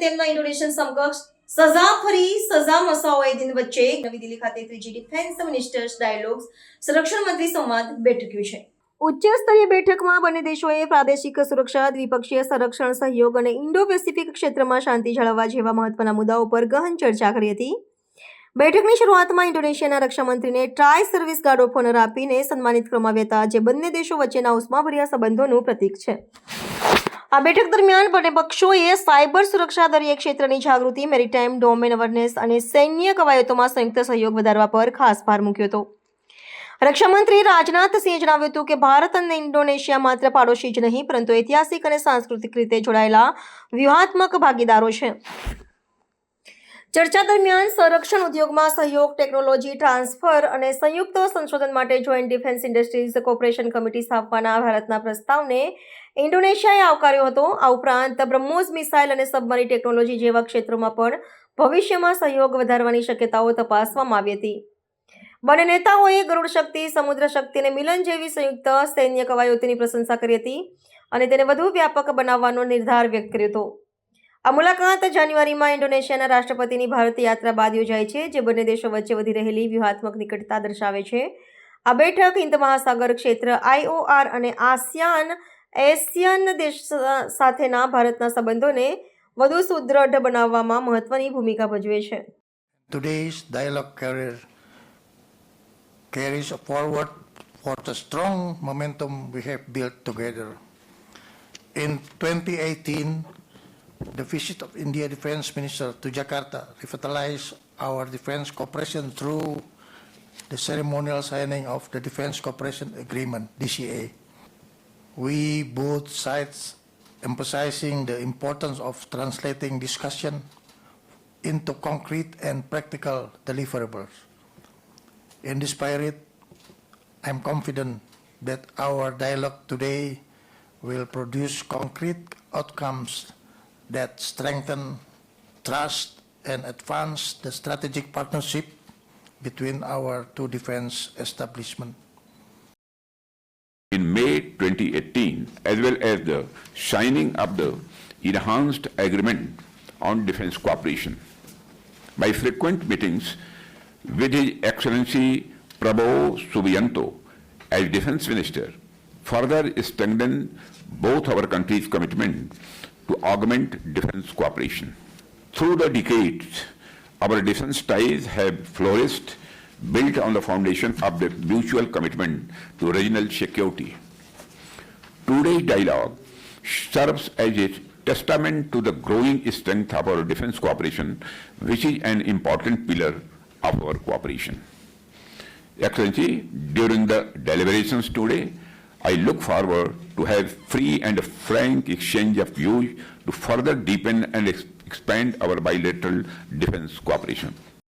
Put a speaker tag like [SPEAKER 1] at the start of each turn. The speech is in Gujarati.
[SPEAKER 1] તેમના ઇન્ડોનેશિયન સમકક્ષ સઝા ફરી સઝા દિન વચ્ચે નવી દિલ્હી ખાતે ત્રીજી ડિફેન્સ મિનિસ્ટર્સ ડાયલોગ્સ સંરક્ષણ મંત્રી સંવાદ બેઠક યોજાઈ છે. ઉચ્ચ સ્તરીય બેઠકમાં બંને દેશોએ પ્રાદેશિક સુરક્ષા, દ્વિપક્ષીય સંરક્ષણ, સહયોગ અને ઇન્ડો પેસિફિક ક્ષેત્રમાં શાંતિ જાળવવા જેવા મહત્વના મુદ્દાઓ પર ગહન ચર્ચા કરી હતી. બેઠકની શરૂઆતમાં ઇન્ડોનેશિયાના રક્ષામંત્રીને tri service guard of honour આપીને સન્માનિત કરવામાં આવ્યા હતા, જે બંને દેશો વચ્ચેના ઉષ્માભર્યા સંબંધોનું પ્રતીક છે. આ બેઠક દરમિયાન બંને પક્ષોએ સાયબર સુરક્ષા દરિયા ક્ષેત્રની જાગૃતિ મેરીટાઈમ ડોમેન અવેરનેસ અને સૈન્ય કવાયતોમાં સંયુક્ત સહયોગ વધારવા પર ખાસ ભાર મૂક્યો હતો. રક્ષામંત્રી રાજનાથસિંહે જણાવ્યું હતું કે ભારત અને ઇન્ડોનેશિયા માત્ર પાડોશી જ નહીં, પરંતુ ઐતિહાસિક અને સાંસ્કૃતિક રીતે જોડાયેલા વ્યૂહાત્મક ભાગીદારો છે. ચર્ચા દરમિયાન સંરક્ષણ ઉદ્યોગમાં સહયોગ, ટેકનોલોજી ટ્રાન્સફર અને સંયુક્ત સંશોધન માટે joint defence industries corporation committee સ્થાપવાના ભારતના પ્રસ્તાવને ઇન્ડોનેશિયાએ આવકાર્યો હતો. આ ઉપરાંત બ્રહ્મોઝ મિસાઇલ અને સબમરી ટેકનોલોજી જેવા ક્ષેત્રોમાં પણ ભવિષ્યમાં સહયોગ વધારવાની શક્યતાઓ તપાસવામાં આવી હતી. બંને નેતાઓએ ગરુડ શક્તિ, સમુદ્ર શક્તિ અને મિલન જેવી સંયુક્ત સૈન્ય કવાયતોની પ્રશંસા કરી હતી અને તેને વધુ વ્યાપક બનાવવાનો નિર્ધાર વ્યક્ત કર્યો હતો. આ મુલાકાત જાન્યુઆરીમાં ઇન્ડોનેશિયાના રાષ્ટ્રપતિની ભારત યાત્રા બાદ યોજાય છે જે બંને દેશો વચ્ચે વધી રહેલી વ્યૂહાત્મક નિકટતા દર્શાવે છે આ બેઠક હિન્દ મહાસાગર ક્ષેત્ર આઈઓઆર અને આસિયાન એશિયન દેશ સાથેના ભારતના સંબંધોને વધુ સુદૃઢ બનાવવામાં મહત્વની ભૂમિકા ભજવે છે
[SPEAKER 2] Today's dialogue carrier carries forward for the strong momentum we have built together. In 2018, the visit of India Defense Minister to Jakarta revitalized our defense cooperation through the ceremonial signing of the Defense Cooperation Agreement, DCA. We both sides emphasizing the importance of translating discussion into concrete and practical deliverables. In this spirit, I'm confident that our dialogue today will produce concrete outcomes that strengthen trust and advance the strategic partnership between our two defense establishments.
[SPEAKER 3] in May 2018, as well as the signing of the enhanced agreement on defense cooperation. My frequent meetings with His Excellency Prabhu Subianto as defense minister, further strengthened both our countries' commitment to augment defense cooperation. Through the decades, our defense ties have flourished, built on the foundation of the mutual commitment to regional security. Today's dialogue serves as a testament to the growing strength of our defense cooperation, which is an important pillar of our cooperation. Excellency, during the deliberations today, I look forward to have free and frank exchange of views to further deepen and ex- expand our bilateral defense cooperation.